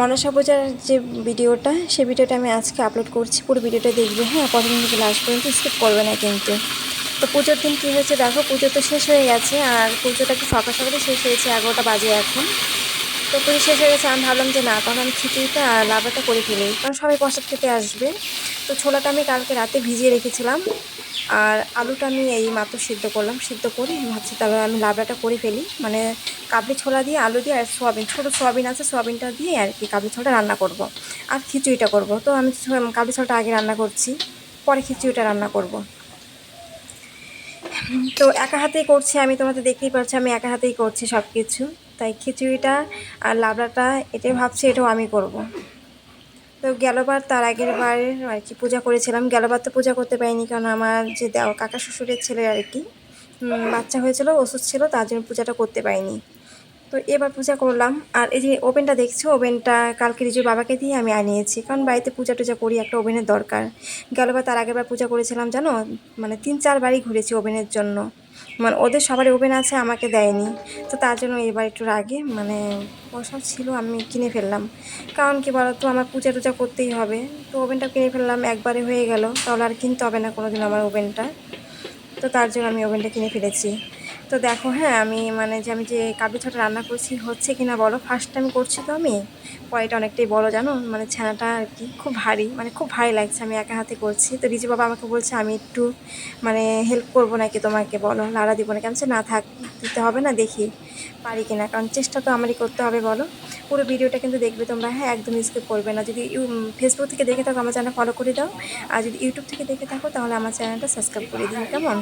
মনসা পূজার যে ভিডিওটা সেই ভিডিওটা আমি আজকে আপলোড করছি। পুরো ভিডিওটা দেখবে হ্যাঁ? প্রথম থেকে লাস্ট পর্যন্ত স্কিপ করবে না কিন্তু। তো পুজোর দিন কী হয়েছে দেখো, পুজো তো শেষ হয়ে গেছে, আর পুজোটা কি সকাল সকালে শেষ হয়েছে? এগারোটা বাজে এখন। তো পুজো শেষ হয়ে গেছে, আমি ভাবলাম যে না, তখন আমি খিচুড়িটা আর লাভাটা করে ফেলি, কারণ সবাই প্রসাদ খেতে আসবে। তো ছোলাটা আমি কালকে রাতে ভিজিয়ে রেখেছিলাম। আর আলুটা আমি এই মাত্র সিদ্ধ করলাম সিদ্ধ করে ভাবছি তবে আমি লাবড়াটা করে ফেলি মানে কাবলি ছোলা দিয়ে আলু দিয়ে আর সোয়াবিন, ছোটো সোয়াবিন আছে, সোয়াবিনটা দিয়ে আর কি কাবলি ছোলাটা রান্না করব। আর খিচুড়িটা করব তো আমি কাবলি ছোলাটা আগে রান্না করছি, পরে খিচুড়িটা রান্না করব। তো একা হাতেই করছি, আমি তোমাদের দেখতেই পাচ্ছি, আমি একা হাতেই করছি সব কিছু তাই খিচুড়িটা আর লাবড়াটা, এটাই ভাবছি, এটাও আমি করব। তো গেলবার তার আগের বার আর কি পূজা করেছিলাম। গেলবার তো পূজা করতে পারিনি কারণ আমার যে দেও কাকা শ্বশুরের ছেলে আর কি বাচ্চা হয়েছিল ওষুধ ছিল, তার জন্য পূজাটা করতে পারিনি। তো এবার পূজা করলাম। আর এই যে ওভেনটা দেখছ, ওভেনটা কালকে রিজুর বাবাকে দিয়ে আমি আনিয়েছি। কারণ বাড়িতে পূজা টুজা করি, একটা ওভেনের দরকার। গেলবার তার আগের বার পূজা করেছিলাম, জানো? মানে তিন চারবারই ঘুরেছি ওভেনের জন্য। মানে ওদের সবারই ওভেন আছে, আমাকে দেয়নি। তো তার জন্য এবার একটু রাগে মানে পয়সা ছিল আমি কিনে ফেললাম। কারণ কি বলতো, আমার পূজা টুজা করতেই হবে। তো ওভেনটা কিনে ফেললাম, একবারে হয়ে গেল। তাহলে আর কিনতে হবে না কোনো দিন আমার ওভেনটা। তো তার জন্য আমি ওভেনটা কিনে ফেলেছি। তো দেখো হ্যাঁ আমি মানে যে আমি যে কাবলি ছোটা রান্না করছি হচ্ছে কি না বলো? ফার্স্ট টাইম করছি তো আমি। কড়াইটা অনেকটাই বড়, জানো? মানে ছানাটা আর কি খুব ভারী মানে খুব ভারী লাগছে, আমি একা হাতে করছি। তো রিজু বাবা আমাকে বলছে, আমি একটু মানে হেল্প করব নাকি তোমাকে, বলো? লাড়া দিব না কেন না থাক, দিতে হবে না, দেখি পারি কিনা। কারণ চেষ্টা তো আমারই করতে হবে, বলো? পুরো ভিডিওটা কিন্তু দেখবে তোমরা হ্যাঁ একদম স্কিপ করবে না। যদি ফেসবুক থেকে দেখে থাকো, আমার চ্যানেল ফলো করে দাও। আর যদি ইউটিউব থেকে দেখে থাকো, তাহলে আমার চ্যানেলটা সাবস্ক্রাইব করে দিও, কেমন?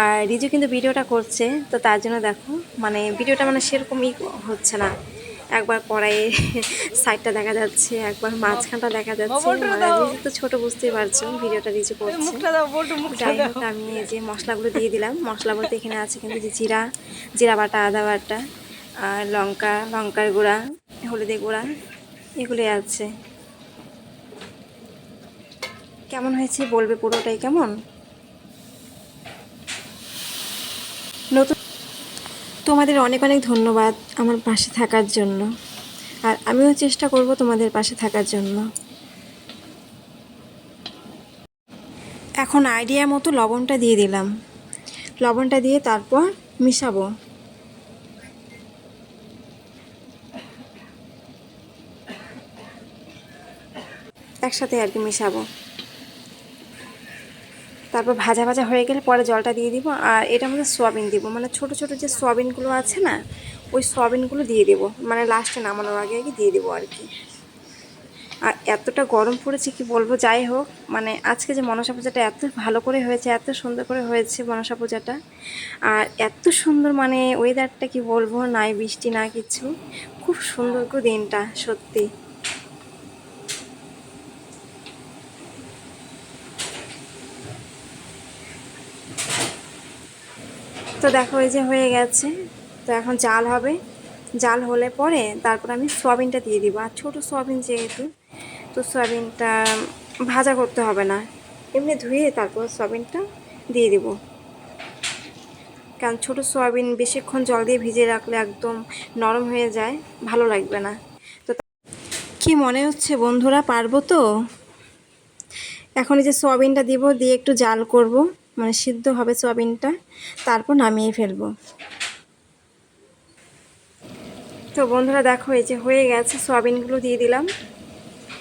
আর রিজু কিন্তু ভিডিওটা করছে তো তার জন্য দেখো মানে ভিডিওটা মানে সেরকমই হচ্ছে না। একবার কড়াইয়ে সাইডটা দেখা যাচ্ছে একবার মাঝখানটা দেখা যাচ্ছে। মানে রিজু তো ছোটো বুঝতেই পারছ ভিডিওটা রিজু করছে। যাই হোক আমি এই যে মশলাগুলো দিয়ে দিলাম। মশলা বলতে এখানে আছে কিন্তু যে জিরা জিরা বাটা আদা বাটা আর লঙ্কা লঙ্কার গুঁড়া হলুদের গুঁড়া এগুলোই আছে। কেমন হয়েছে? বলবে পুরোটাই কেমন? তোমাদের অনেক অনেক ধন্যবাদ আমার পাশে থাকার জন্য। আর আমিও চেষ্টা করব তোমাদের পাশে থাকার জন্য। এখন আইডিয়া মতো লবণটা দিয়ে দিলাম। লবণটা দিয়ে তারপর মিশাবো। একসাথে আর কি মিশাবো। তারপর ভাজা ভাজা হয়ে গেলে পরে জলটা দিয়ে দিব, আর এটার মধ্যে সোয়াবিন দিব। মানে ছোট ছোট যে সোয়াবিনগুলো আছে না, ওই সোয়াবিনগুলো দিয়ে দেবো। মানে লাস্টে নামানোর আগে আগে দিয়ে দেবো আর কি আর এতটা গরম পড়েছে কি বলব, যাই হোক। মানে আজকে যে মনসা পূজাটা এত ভালো করে হয়েছে, এত সুন্দর করে হয়েছে মনসা পূজাটা। আর এত সুন্দর মানে ওয়েদারটা কি বলব, নাই বৃষ্টি, না কিছু। খুব সুন্দর দিনটা, সত্যি। তো দেখো এই যে হয়ে গেছে। তো এখন জাল হবে। জাল হলে পরে তারপর আমি সোয়াবিনটা দিয়ে দিব। আর ছোটো সোয়াবিন যেহেতু, তো সোয়াবিনটা ভাজা করতে হবে না। এমনি ধুয়ে তারপর সোয়াবিনটা দিয়ে দিব। কারণ ছোটো সোয়াবিন বেশিক্ষণ জল দিয়ে ভিজিয়ে রাখলে একদম নরম হয়ে যায়, ভালো লাগবে না। তো কি মনে হচ্ছে বন্ধুরা, পারব তো? এখন এই যে সোয়াবিনটা দিব, দিয়ে একটু জাল করব। মানে সিদ্ধ হবে সোয়াবিনটা, তারপর নামিয়ে ফেলব। তো বন্ধুরা দেখো, এই যে হয়ে গেছে, সোয়াবিনগুলো দিয়ে দিলাম।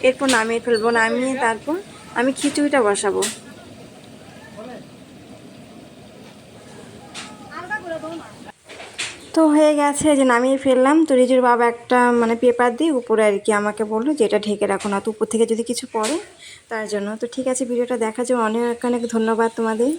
এরপর নামিয়ে ফেলব, নামিয়ে তারপর আমি খিচুড়িটা বসাবো। তো হয়ে গেছে যে নামিয়ে ফেললাম। তো রিজুর বাবা একটা মানে পেপার দিয়ে উপরে আর কি আমাকে বলল যে এটা ঢেকে রাখো না, তো উপর থেকে যদি কিছু পড়ে তার জন্য। তো ঠিক আছে, ভিডিওটা দেখার জন্য অনেক অনেক ধন্যবাদ তোমাদের।